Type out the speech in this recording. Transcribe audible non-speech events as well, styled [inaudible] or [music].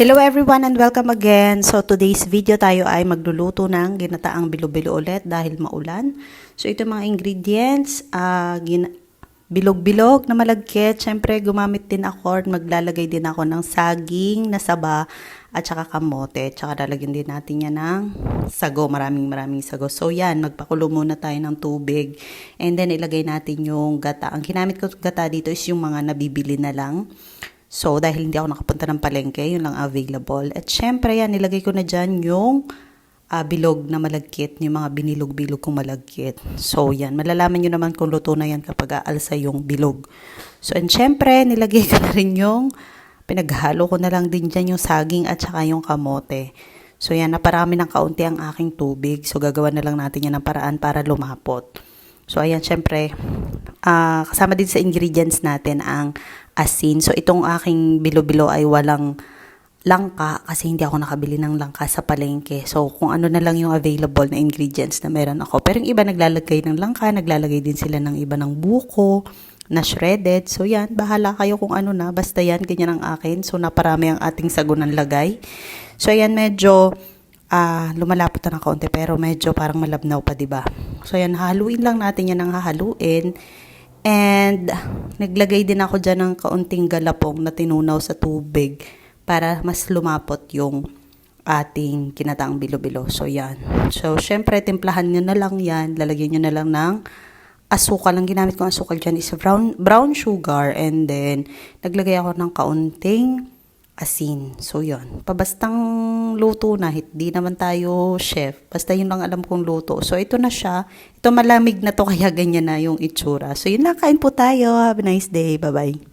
Hello everyone and welcome again. So today's video tayo ay magluluto ng ginataang bilo-bilo ulit dahil maulan. So ito mga ingredients, gin- bilog-bilog na malagkit. Siyempre gumamit din ako maglalagay din ako ng saging na saba at saka kamote. Tsaka lalagyan din natin yan ng sago. Maraming maraming sago. So yan, magpakulo muna tayo ng tubig. And then ilagay natin yung gata. Ang ginamit ko gata dito is yung mga nabibili na lang. So, dahil hindi ako nakapunta ng palengke, yun lang available. At syempre yan, nilagay ko na dyan yung ah, bilog na malagkit, yung mga binilog-bilog kong malagkit. So, yan, malalaman nyo naman kung luto na yan kapag aalsa yung bilog. So, and syempre, nilagay ko [laughs] na rin yung, pinaghalo ko na lang din dyan yung saging at saka yung kamote. So, yan, naparami ng kaunti ang aking tubig. So, gagawa na lang natin yan ng paraan para lumapot. So, ayan, syempre, ah, kasama din sa ingredients natin ang asin. So, itong aking bilo-bilo ay walang langka kasi hindi ako nakabili ng langka sa palengke. So, kung ano na lang yung available na ingredients na meron ako. Pero yung iba naglalagay ng langka, naglalagay din sila ng iba ng buko, na shredded. So, yan, bahala kayo kung ano na. Basta yan, ganyan ang akin. So, naparami ang ating sagunan lagay. So, ayan, medyo ah lumalapot na ng kaunti pero medyo parang malabnaw pa, 'di ba? So yan, haluin lang natin 'yan ng hahaluin. And naglagay din ako diyan ng kaunting galapong na tinunaw sa tubig para mas lumapot yung ating kinataang bilo-bilo. So yan. So syempre timplahan niyo na lang 'yan, lalagyan niyo na lang ng asukal. Ang ginamit kong asukal dyan is brown, brown sugar and then naglagay ako ng kaunting asin. So, yun. Pabastang luto na. Hindi naman tayo chef. Basta yun lang alam kong luto. So, ito na siya. Ito malamig na to [laughs] kaya ganyan na yung itsura. So, yun lang. Kain po tayo. Have a nice day. Bye-bye.